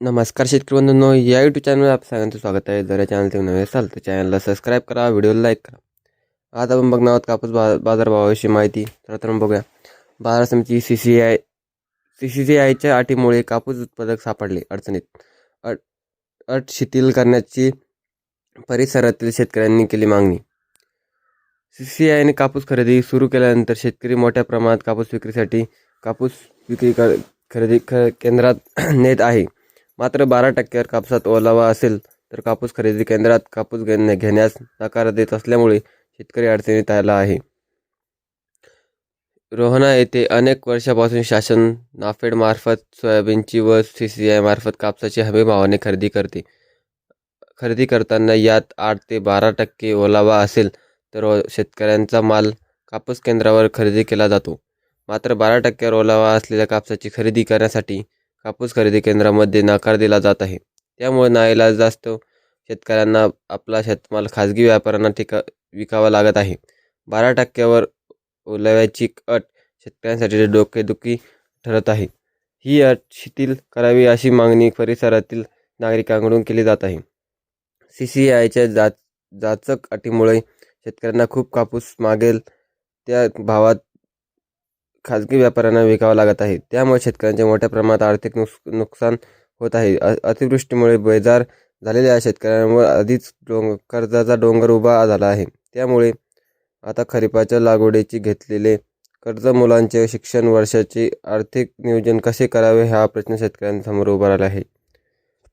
नमस्कार शेतकरी बंधूंनो या यूट्यूब चॅनलवर आप सगळ्यांचं स्वागत आहे. जर या चॅनल तुम्ही नवे असाल तर चॅनलला सबस्क्राईब करा व्हिडिओला लाईक करा. आज आपण बघणार आहोत कापूस बा बाजारभावाविषयी माहिती. तर तर बघूया. बाजार समिती C C I C C C आयच्या अटीमुळे कापूस उत्पादक सापडले अडचणीत. अट अट शिथिल करण्याची परिसरातील शेतकऱ्यांनी केली मागणी. सी सी आयने कापूस खरेदी सुरू केल्यानंतर शेतकरी मोठ्या प्रमाणात कापूस विक्रीसाठी कापूस विक्री कर खरेदी ख केंद्रात नेत आहे. मात्र बारा टक्क्यावर कापसात ओलावा असेल तर कापूस खरेदी केंद्रात कापूस घेण्या घेण्यास नकार देत असल्यामुळे शेतकरी अडचणीत आला आहे. रोहना येथे अनेक वर्षापासून शासन नाफेडमार्फत सोयाबीनची व सी सी आय मार्फत कापसाची हमी भावाने खरेदी करते. खरेदी करताना यात आठ ते बारा टक्के ओलावा असेल तर शेतकऱ्यांचा माल कापूस केंद्रावर खरेदी केला जातो. मात्र बारा टक्क्यावर ओलावा असलेल्या कापसाची खरेदी करण्यासाठी कापूस खरेदी केंद्रामध्ये नकार दिला जात आहे. त्यामुळे नाईलाज जास्त. शेतकऱ्यांना आपला शेतमाल खाजगी व्यापाऱ्यांना टिका विकावा लागत आहे. बारा टक्क्यावर ओलाव्याची अट शेतकऱ्यांसाठी डोकेदुखी ठरत आहे. ही अट शिथिल करावी अशी मागणी परिसरातील नागरिकांकडून केली जात आहे. सी सी आयच्या जाच जाचक अटीमुळे शेतकऱ्यांना खूप कापूस मागेल. त्या भावात खाजगी व्यापाऱ्यांना विकावं लागत आहे. त्यामुळे शेतकऱ्यांचे मोठ्या प्रमाणात आर्थिक नुक नुकसान होत आहे. अ अतिवृष्टीमुळे बेजार झालेल्या शेतकऱ्यांवर आधीच डोंग कर्जाचा डोंगर उभा झाला आहे. त्यामुळे आता खरीपाच्या लागवडीची घेतलेले कर्ज मुलांचे शिक्षण वर्षाचे आर्थिक नियोजन कसे करावे हा प्रश्न शेतकऱ्यांसमोर उभा राहिला आहे.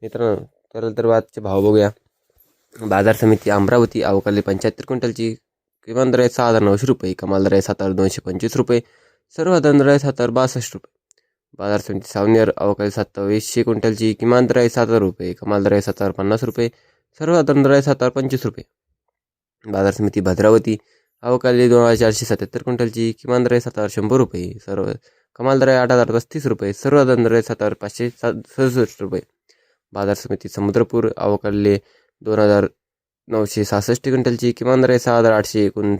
मित्रांनो तर तर आजचे भाव बघूया. बाजार समिती अमरावती अवकाली पंच्याहत्तर क्विंटलची किमान दर आहे सहा हजार नऊशे रुपये कमाल दर आहे सात हजार दोनशे पंचवीस रुपये. सर्व दर आहे सात हजार बासष्ट रुपये. बाजार समिती सावनेर अवकाळी सत्तावीसशे क्विंटलची किमान दर आहे सात हजार रुपये कमाल दर आहे सात हजार पन्नास रुपये सर्व दर आहे सात हजार पंचवीस रुपये. बाजार समिती भद्रावती अवकाळी दोन हजार चारशे सत्याहत्तर क्विंटलची किमान दर आहे सात हजार शंभर रुपये सर्व कमाल दर आहे आठ हजार पस्तीस रुपये सर्व दर आहे सात हजार पाचशे सात सदुसष्ट रुपये. बाजार समिती समुद्रपूर अवकाळले दोन हजार नऊशे सहासष्ट क्विंटलची किमान दर आहे सहा हजार आठशे एकूण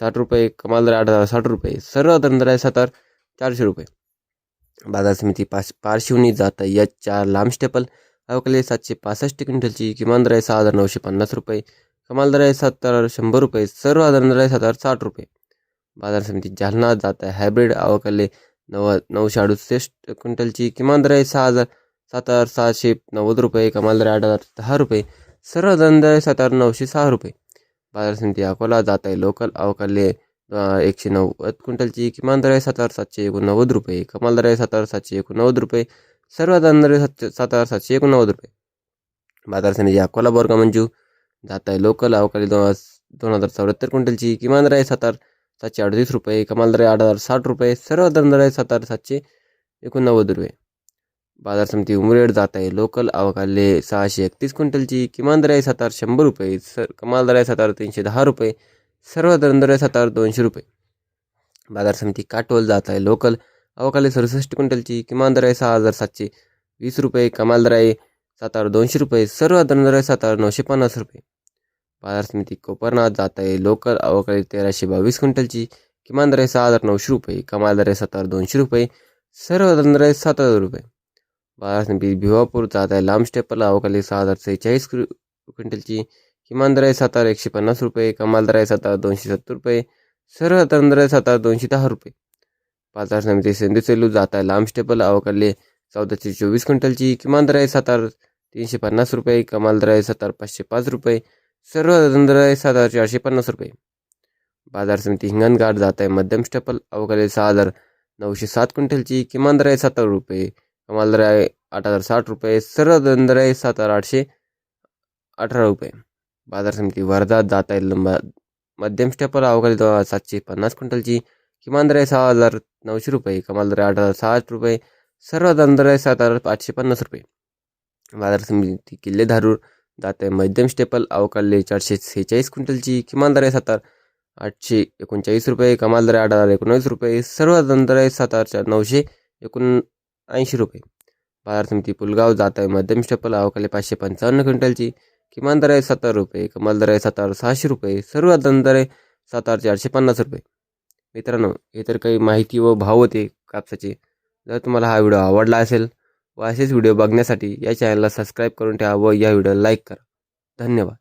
साठ रुपये कमाल दर आठ हजार साठ रुपये. सर्व दर आहे सात हजार चारशे रुपये. बाजार समिती पाच पारशिवनी जात एच चार लांब स्टेपल अवकले सातशे पासष्ट क्विंटलची किमान दर आहे सहा हजार नऊशे पन्नास रुपये. कमाल दर आहे सात हजार शंभर रुपये. सर्व आधार दर आहे सात हजार साठ रुपये. बाजार समिती जालना जात आहे. हायब्रिड अवकले नव नऊशे अडुसष्ट क्विंटलची किमान दर आहे सहा हजार सात हजार सहाशे नव्वद रुपये. कमाल दर आठ हजार दहा रुपये. सर्व दर आहे सात हजार नऊशे सहा रुपये. बाजार समिती अकोला जात आहे लोकल अवकाले एकशे नव्वद क्विंटलची किमान दर आहे सात हजार सातशे एकोणनव्वद रुपये. कमाल दर आहे सात हजार सातशे एकोणनव्वद रुपये. सर्व दर आहे सातशे सात हजार सातशे एकोणनव्वद रुपये. बाजार समिती अकोला बोरगा मंजू जात आहे लोकल अवकाळी दोन दोन हजार चौऱ्याहत्तर क्विंटलची किमान दर आहे सात हजार सातशे अडतीस रुपये. कमाल दर आहे आठ हजार साठ रुपये. सर्व दर आहे सात हजार सातशे एकोणनव्वद रुपये. बाजार समिती उमरेड जात आहे. लोकल अवकाले सहाशे एकतीस क्विंटलची किमान दर आहे शंभर रुपये सर कमाल दर आहे तीनशे दहा रुपये सर्व दर आहे दोनशे रुपये. बाजार समिती काटोल जात आहे. लोकल अवकाले सदुसष्ट क्विंटलची किमान दर आहे सहा हजार सातशे वीस रुपये कमाल दर आहे दोनशे रुपये सर्व दर आहे नऊशे पन्नास रुपये. बाजार समिती कोपरनाथ जात आहे. लोकल अवकाळी तेराशे बावीस क्विंटलची किमान दर आहे सहा हजार नऊशे रुपये कमाल दर आहे दोनशे रुपये सर्व दर आहे सात हजार रुपये. बाजार समिती भिवापूर जात आहे लांब स्टेपल अवकाळी सहा हजार सेहेचाळीस क्विंटलची किमान दर आहे सात एकशे पन्नास रुपये कमाल दर आहे दोनशे सत्तर रुपये सर्व दर सातार दोनशे दहा रुपये. बाजार समिती सिंधू सेलू जात आहे लांब स्टेपल अवकाळी चौदाशे चोवीस क्विंटलची किमान दर आहे सात तीनशे पन्नास रुपये कमाल दर आहे सात पाचशे पाच रुपये सर्व दर आहे सात हजार चारशे पन्नास रुपये. बाजार समिती हिंगणघाट जात आहे मध्यम स्टेपल अवकाळी सहा हजार नऊशे सात क्विंटलची किमान दर आहे सात रुपये कमाल दर आहे. आठ हजार साठ रुपये. सर्व दर आहे सात हजार आठशे अठरा रुपये. बाजार समिती वर्धा जात आहे. लंबा मध्यम स्टेपल अवकाळी दोन सातशे पन्नास क्विंटलची किमान दर आहे सहा हजार नऊशे रुपये. कमाल दर आहे आठ हजार साठ रुपये. सर्व दर आहे सात हजार आठशे पन्नास रुपये. बाजार समिती किल्ले धारूर जात आहे. मध्यम स्टेपल अवकाळले चारशे सेहेचाळीस क्विंटलची किमान दर आहे सात हजार आठशे एकोणचाळीस रुपये. कमाल दर आहे आठ हजार एकोणवीस रुपये. सर्व दर आहे सात हजार चार नऊशे एकोण ऐंशी रुपये. बाजार समिती पुलगाव जात आहे मध्यम स्टेपल अवकाळी पाचशे पंचावन्न क्विंटलची. किमान दर आहे सत्तर रुपये. कमाल दर आहे सात सहाशे रुपये. सर्व दर आहे सात चारशे पन्नास रुपये. मित्रांनो हे तर काही माहिती व भाव होते कापसाचे. जर तुम्हाला हा व्हिडिओ आवडला असेल व असेच व्हिडिओ बघण्यासाठी या चॅनलला सबस्क्राईब करून ठेवा व या व्हिडिओला लाईक करा. धन्यवाद.